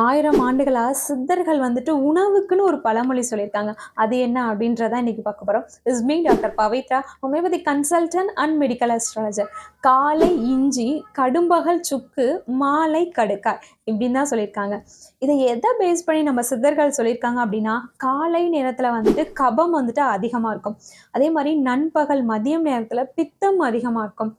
ஆயிரம் ஆண்டுகளாக சித்தர்கள் வந்துட்டு உணவுக்குன்னு ஒரு பழமொழி சொல்லியிருக்காங்க. அது என்ன அப்படின்றத இன்னைக்கு பார்க்க போகிறோம் is me doctor Pavithra homeopathy consultant and medical astrologer காலை இஞ்சி கடும்பகல் சுக்கு மாலை கடுக்காய் இப்படின்னு தான் சொல்லியிருக்காங்க. இதை எதை பேஸ் பண்ணி நம்ம சித்தர்கள் சொல்லியிருக்காங்க அப்படின்னா காலை நேரத்தில் வந்துட்டு கபம் வந்துட்டு அதிகமாக இருக்கும். அதே மாதிரி நண்பகல் மதியம் நேரத்தில் பித்தம் அதிகமாக இருக்கும்.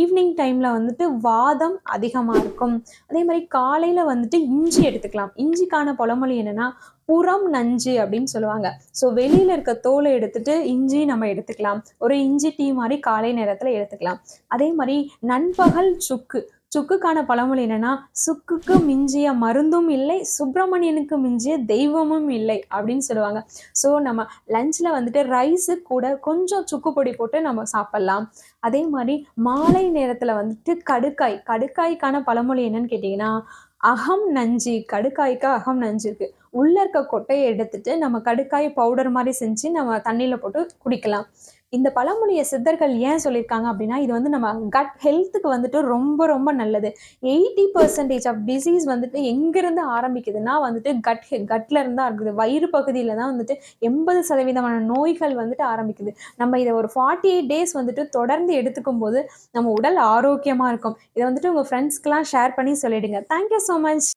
ஈவினிங் டைமில் வந்துட்டு வாதம் அதிகமாக இருக்கும். அதே மாதிரி காலையில் வந்துட்டு இஞ்சி எடுத்துக்கலாம். இஞ்சிக்கான பழமொழி என்னன்னா புறம் நஞ்சு அப்படின்னு சொல்லுவாங்க. ஸோ வெளியில் இருக்க தோலை எடுத்துட்டு இஞ்சி நம்ம எடுத்துக்கலாம். ஒரு இஞ்சி டீ மாதிரி காலை நேரத்தில் எடுத்துக்கலாம். அதே மாதிரி நண்பகல் சுக்கு. சுக்குக்கான பழமொழி என்னன்னா சுக்குக்கு மிஞ்சிய மருந்தும் இல்லை சுப்பிரமணியனுக்கு மிஞ்சிய தெய்வமும் இல்லை அப்படின்னு சொல்லுவாங்க. ஸோ நம்ம லஞ்சில் வந்துட்டு ரைஸு கூட கொஞ்சம் சுக்கு பொடி போட்டு நம்ம சாப்பிட்லாம். அதே மாதிரி மாலை நேரத்தில் வந்துட்டு கடுக்காய். கடுக்காய்க்கான பழமொழி என்னன்னு கேட்டிங்கன்னா அகம் நஞ்சு கடுக்காய்க்கு அகம் நஞ்சு இருக்குது உள்ளே இருக்க கொட்டையை எடுத்துட்டு நம்ம கடுக்காய் பவுடர் மாதிரி செஞ்சு நம்ம தண்ணியில் போட்டு குடிக்கலாம். இந்த பழமொழியை சித்தர்கள் ஏன் சொல்லியிருக்காங்க அப்படின்னா இது வந்து நம்ம கட் ஹெல்த்துக்கு வந்துட்டு ரொம்ப ரொம்ப நல்லது. எயிட்டி பர்சன்டேஜ் ஆஃப் டிசீஸ் வந்துட்டு எங்கேருந்து ஆரம்பிக்குதுன்னா வந்துட்டு கட் கட்டில் இருந்தால் இருக்குது. வயிறு பகுதியில் தான் வந்துட்டு எண்பது சதவீதமான நோய்கள் வந்துட்டு ஆரம்பிக்குது. நம்ம இதை ஒரு ஃபார்ட்டி எயிட் டேஸ் வந்துட்டு தொடர்ந்து எடுத்துக்கும் போது நம்ம உடல் ஆரோக்கியமாக இருக்கும். இதை வந்துட்டு உங்கள் ஃப்ரெண்ட்ஸ்க்கெலாம் ஷேர் பண்ணி சொல்லிடுங்க. Thank you so much